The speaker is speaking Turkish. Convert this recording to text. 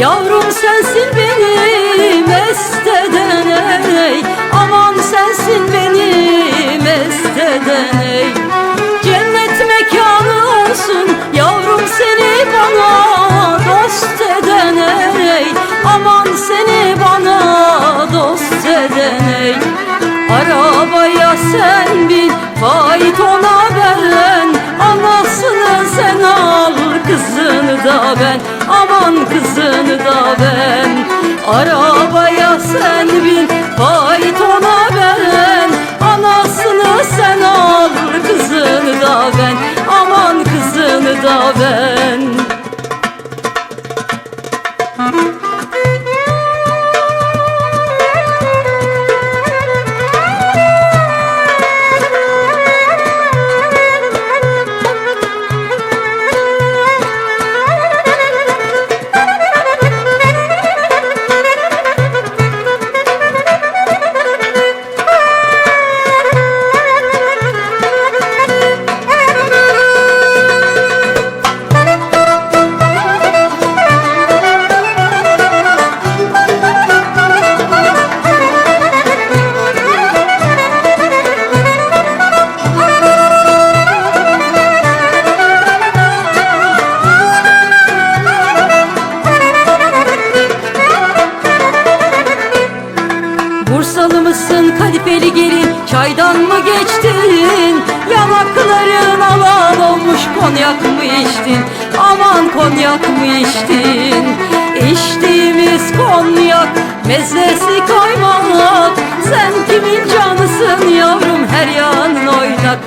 Yavrum sensin beni mest eden ey Aman sensin beni mest eden ey Cennet mekanı olsun yavrum seni bana dost eden ey Aman seni bana dost eden ey. Ben Arabaya sen bin Bursalı mısın kalifeli gelin? Çaydan mı geçtin? Yanakların alan olmuş Konyak mı içtin? Aman konyak mı içtin? İçtiğimiz konyak Mezesi kaymak Sen kimin canısın yavrum Her yanın oynak